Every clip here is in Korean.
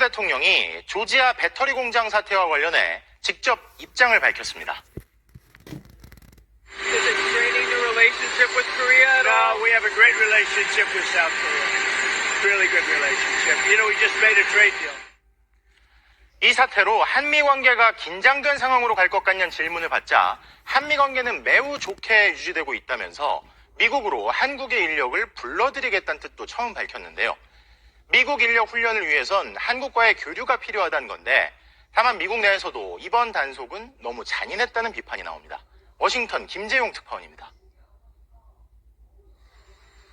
대통령이 조지아 배터리 공장 사태와 관련해 직접 입장을 밝혔습니다. 이 사태로 한미 관계가 긴장된 상황으로 갈 것 같냐는 질문을 받자 한미 관계는 매우 좋게 유지되고 있다면서 미국으로 한국의 인력을 불러들이겠다는 뜻도 처음 밝혔는데요. 미국 인력 훈련을 위해선 한국과의 교류가 필요하다는 건데 다만 미국 내에서도 이번 단속은 너무 잔인했다는 비판이 나옵니다. 워싱턴 김재용 특파원입니다.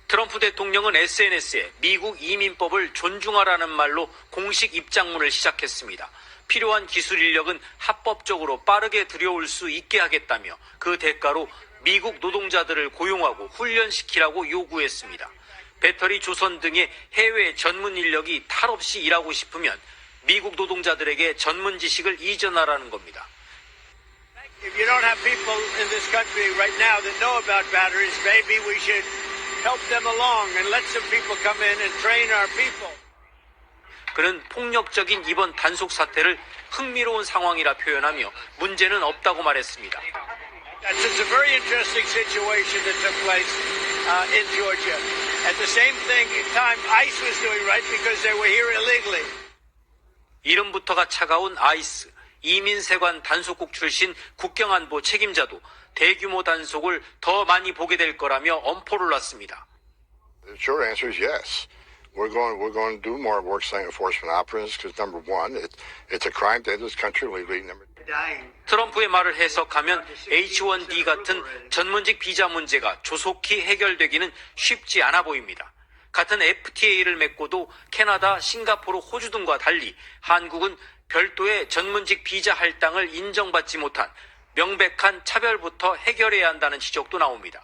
트럼프 대통령은 SNS에 미국 이민법을 존중하라는 말로 공식 입장문을 시작했습니다. 필요한 기술 인력은 합법적으로 빠르게 들여올 수 있게 하겠다며 그 대가로 미국 노동자들을 고용하고 훈련시키라고 요구했습니다. 배터리 조선 등의 해외 전문 인력이 탈 없이 일하고 싶으면 미국 노동자들에게 전문 지식을 이전하라는 겁니다. If you don't have people in this country right now that know about batteries, maybe we should help them along and let some people come in and train our people. 그는 폭력적인 이번 단속 사태를 흥미로운 상황이라 표현하며 문제는 없다고 말했습니다. That's it's a very interesting situation that took place uh, in Georgia. At the same thing, time ICE was doing right because they were here illegally. 이름부터가 차가운 아이스, 이민세관 단속국 출신 국경안보 책임자도 대규모 단속을 더 많이 보게 될 거라며 엄포를 놨습니다. The short answer is yes. We're going. We're going to do more worksite enforcement operations because number one, it, it's a crime to this country illegally. Number 트럼프의 말을 해석하면 H1B 같은 전문직 비자 문제가 조속히 해결되기는 쉽지 않아 보입니다. 같은 FTA를 맺고도 캐나다, 싱가포르, 호주 등과 달리 한국은 별도의 전문직 비자 할당을 인정받지 못한 명백한 차별부터 해결해야 한다는 지적도 나옵니다.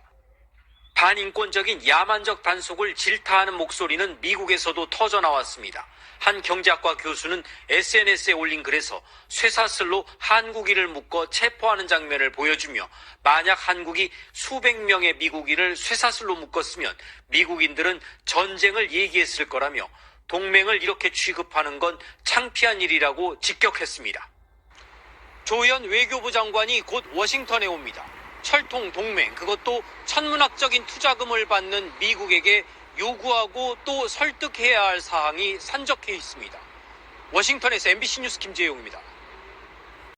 반인권적인 야만적 단속을 질타하는 목소리는 미국에서도 터져 나왔습니다. 한 경제학과 교수는 SNS에 올린 글에서 쇠사슬로 한국인을 묶어 체포하는 장면을 보여주며 만약 한국이 수백 명의 미국인을 쇠사슬로 묶었으면 미국인들은 전쟁을 얘기했을 거라며 동맹을 이렇게 취급하는 건 창피한 일이라고 직격했습니다. 조현 외교부 장관이 곧 워싱턴에 옵니다. 철통 동맹, 그것도 천문학적인 투자금을 받는 미국에게 요구하고 또 설득해야 할 사항이 산적해 있습니다. 워싱턴에서 MBC 뉴스 김재용입니다.